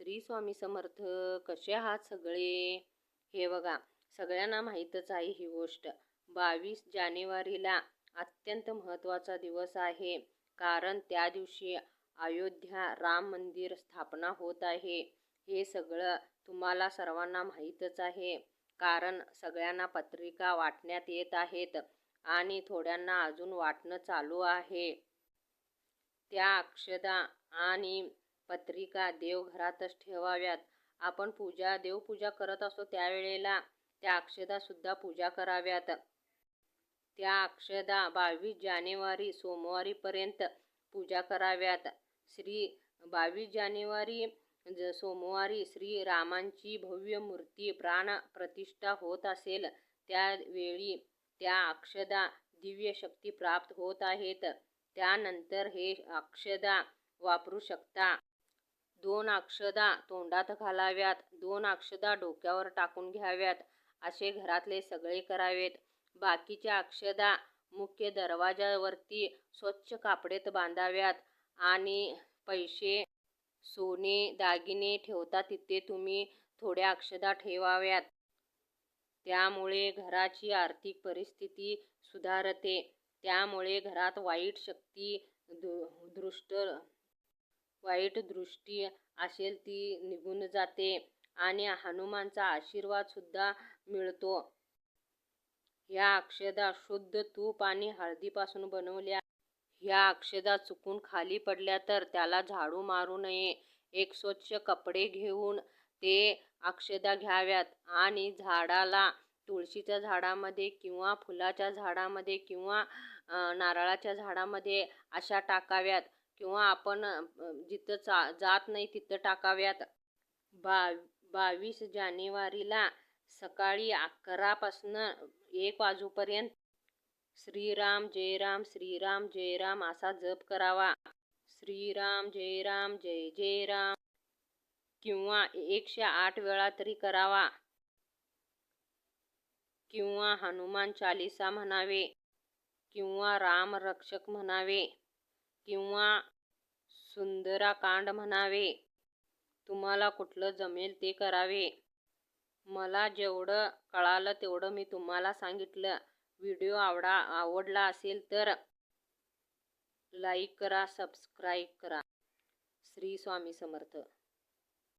श्री स्वामी समर्थ कसे आहात सगळे? हे बघा सगळ्यांना माहीतच आहे ही गोष्ट. बावीस जानेवारीला अत्यंत महत्त्वाचा दिवस आहे. कारण त्या दिवशी अयोध्या राम मंदिर स्थापना होत आहे. हे सगळं तुम्हाला सर्वांना माहीतच आहे. कारण सगळ्यांना पत्रिका वाटण्यात येत आहेत आणि थोड्यांना अजून वाटणं चालू आहे. त्या अक्षदा आणि पत्रिका देवघरातच ठेवाव्यात. आपण पूजा देवपूजा करत असतो त्यावेळेला त्या अक्षदासुद्धा पूजा कराव्यात. त्या अक्षदा बावीस जानेवारी सोमवारीपर्यंत पूजा कराव्यात. श्री बावीस जानेवारी ज सोमवारी श्रीरामांची भव्य मूर्ती प्राण प्रतिष्ठा होत असेल त्यावेळी त्या अक्षदा दिव्य शक्ती प्राप्त होत आहेत. त्यानंतर हे अक्षदा वापरू शकता. दोन अक्षदा तोंडात घालाव्यात दोन अक्षदा डोक्यावर टाकून घ्याव्यात असे घरातले सगळे करावेत. बाकीच्या अक्षदा मुख्य दरवाजावरती स्वच्छ कापडेत बांधाव्यात आणि पैसे सोने दागिने ठेवता तिथे तुम्ही थोड्या अक्षदा ठेवाव्यात. त्यामुळे घराची आर्थिक परिस्थिती सुधारते. त्यामुळे घरात वाईट शक्ती दु दृष्ट वाईट दृष्टी असेल ती निघून जाते आणि हनुमानचा आशीर्वादसुद्धा मिळतो. ह्या अक्षदा शुद्ध तूप आणि हळदीपासून बनवल्या. ह्या अक्षदा चुकून खाली पडल्या तर त्याला झाडू मारू नये. एक स्वच्छ कपडे घेऊन ते अक्षदा घ्याव्यात आणि झाडाला तुळशीच्या झाडामध्ये किंवा फुलाच्या झाडामध्ये किंवा नारळाच्या झाडामध्ये अशा टाकाव्यात. किंवा आपण जिथं चा जात नाही तिथं टाकाव्यात. बा बावीस जानेवारीला सकाळी अकरापासनं एक वाजूपर्यंत श्रीराम जय राम श्रीराम जय राम असा जप करावा. श्रीराम जय राम जय जय राम किंवा एकशे आठ वेळा तरी करावा. किंवा हनुमान चालिसा म्हणावे किंवा राम रक्षक म्हणावे. किंवा सुंदराकांड म्हणावे. तुम्हाला कुठलं जमेल ते करावे. मला जेवढं कळालं तेवढं मी तुम्हाला सांगितलं. व्हिडिओ आवडा आवडला असेल तर लाईक करा सबस्क्राईब करा. श्री स्वामी समर्थ.